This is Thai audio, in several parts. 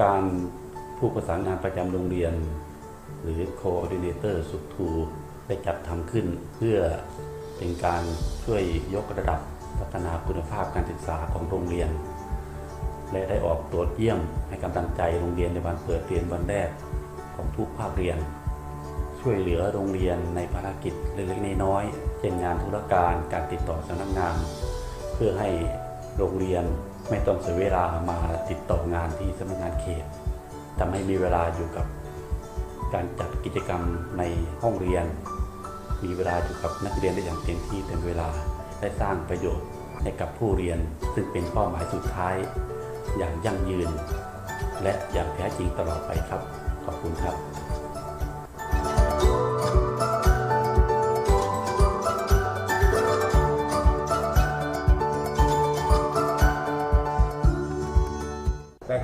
การผู้ประสานงานประจำโรงเรียน หรือ Coordinator สุดทูได้จัดทำขึ้นเพื่อเป็นการช่วยยกระดับพัฒนาคุณภาพการศึกษาของโรงเรียน และได้ออกตรวจเยี่ยมให้กำลังใจโรงเรียนในวันเปิดเรียนวันแรกของทุกภาคเรียน ช่วยเหลือโรงเรียนในภารกิจเล็กๆน้อยๆเช่นงานธุรการการติดต่อสำนักงาน เพื่อให้โรงเรียน ไม่ต้องเสียเวลามาติดต่องานที่สำนักงานเขตทำให้มีเวลาอยู่กับการจัดกิจกรรมในห้องเรียน มีเวลาอยู่กับนักเรียนได้อย่างเต็มที่เต็มเวลาได้สร้างประโยชน์ให้กับผู้เรียน ซึ่งเป็นเป้าหมายสุดท้าย อย่างยั่งยืน และอย่างแท้จริงตลอดไปครับ ขอบคุณครับ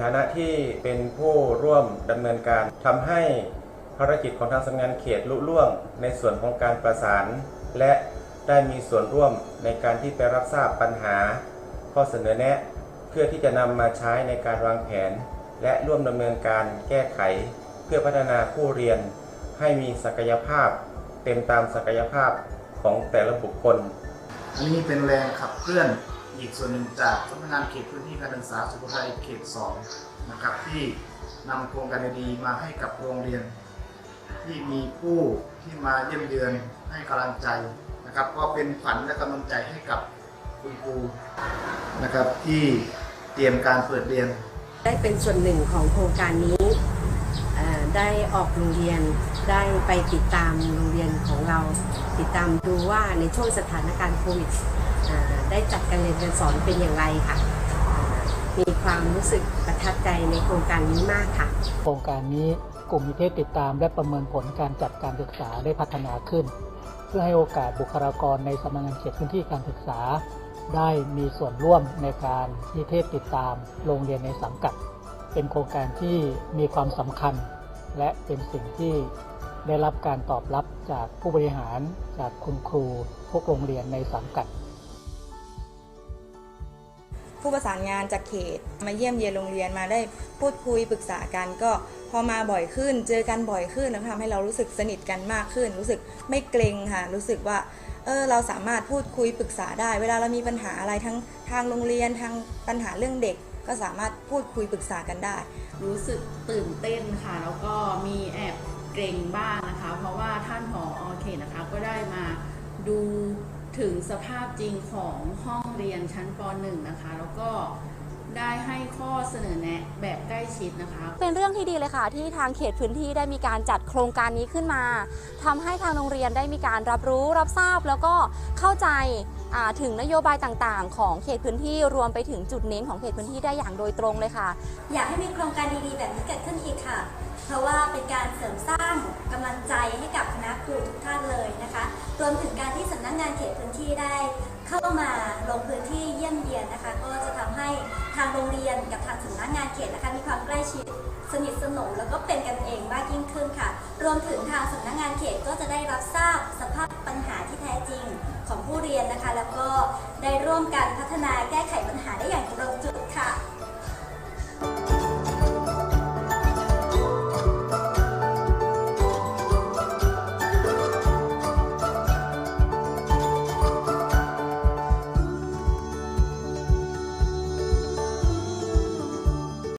ฐานะที่เป็นผู้ร่วมดำเนินการทำให้ภารกิจของทางสำนักงานเขตลุล่วง ในส่วนของการประสาน และได้มีส่วนร่วมในการที่ไปรับทราบปัญหา ข้อเสนอแนะ เพื่อที่จะนำมาใช้ในการวางแผน และร่วมดำเนินการแก้ไข เพื่อพัฒนาผู้เรียน ให้มีศักยภาพ เต็มตามศักยภาพของแต่ละบุคคลอันนี้เป็นแรงขับเคลื่อน อีกส่วนหนึ่งจากสำนักงานเขตพื้นที่การศึกษาสุโขทัยเขต2นะครับที่นำโครงการดีๆมาให้กับโรงเรียน ที่มีผู้ที่มาเยี่ยมเยือนให้กำลังใจนะครับ ก็เป็นขวัญและกำลังใจให้กับคุณครูนะครับที่เตรียมการเปิดเรียน ได้เป็นส่วนหนึ่งของโครงการนี้ได้ออกโรงเรียนได้ไปติดตามโรงเรียนของเรา ติดตามดูว่าในช่วงสถานการณ์โควิด ได้จัดการเรียนการสอนเป็นอย่างไรค่ะ มีความรู้สึกประทับใจในโครงการนี้มากค่ะ โครงการนี้กลุ่มนิเทศติดตามและประเมินผลการจัดการศึกษาได้พัฒนาขึ้น เพื่อให้โอกาสบุคลากรในสำนักงานเขตพื้นที่การศึกษา ได้มีส่วนร่วมในการนิเทศติดตามโรงเรียนในสังกัด เป็นโครงการที่มีความสำคัญ และเป็นสิ่งที่ได้รับการตอบรับจากผู้บริหารจากคุณครูทุกโรงเรียนในสังกัด ผู้ประสานงานจากเขต มาเยี่ยมเยียนโรงเรียนมาได้พูดคุยปรึกษากันก็พอมาบ่อยขึ้น เจอกันบ่อยขึ้นแล้วทำให้เรารู้สึกสนิทกันมากขึ้น รู้สึกไม่เกรงค่ะ รู้สึกว่าเออเราสามารถพูดคุยปรึกษาได้ เวลาเรามีปัญหาอะไรทั้งทางโรงเรียนทางปัญหาเรื่องเด็ก ก็สามารถพูดคุยปรึกษากันได้ รู้สึกตื่นเต้นค่ะ แล้วก็มีแอบเกรงบ้างนะคะ เพราะว่าท่านผออเขตนะคะก็ได้มาดู ถึงสภาพจริงของห้องเรียนชั้นป .1 นะคะ แล้วก็ได้ให้ข้อเสนอแนะแบบใกล้ชิดนะคะ เป็นเรื่องที่ดีเลยค่ะ ที่ทางเขตพื้นที่ได้มีการจัดโครงการนี้ขึ้นมาทำให้ทางโรงเรียนได้มีการรับรู้รับทราบ แล้วก็เข้าใจ ถึงนโยบายต่างๆ ของเขตพื้นที่รวมไปถึงจุดเน้นของเขตพื้นที่ได้อย่างโดยตรงเลยค่ะ อยากให้มีโครงการดีๆแบบนี้เกิดขึ้นอีกค่ะ เพราะว่าเป็นการเสริมสร้างกำลังใจให้กับคณะครูทุกท่านเลยนะคะ รวมถึงการที่สำนักงานเขตพื้นที่ได้ เข้ามาลงพื้นที่เยี่ยมเยียนนะคะ ก็จะทำให้ทางโรงเรียนกับทางสำนักงานเขตนะคะมีความใกล้ชิดสนิทสนมแล้วก็เป็นกันเองมากยิ่งขึ้นค่ะ รวมถึงทางสำนักงานเขตก็จะได้รับทราบส ของผู้เรียนนะคะ แล้วก็ได้ร่วมกันพัฒนาแ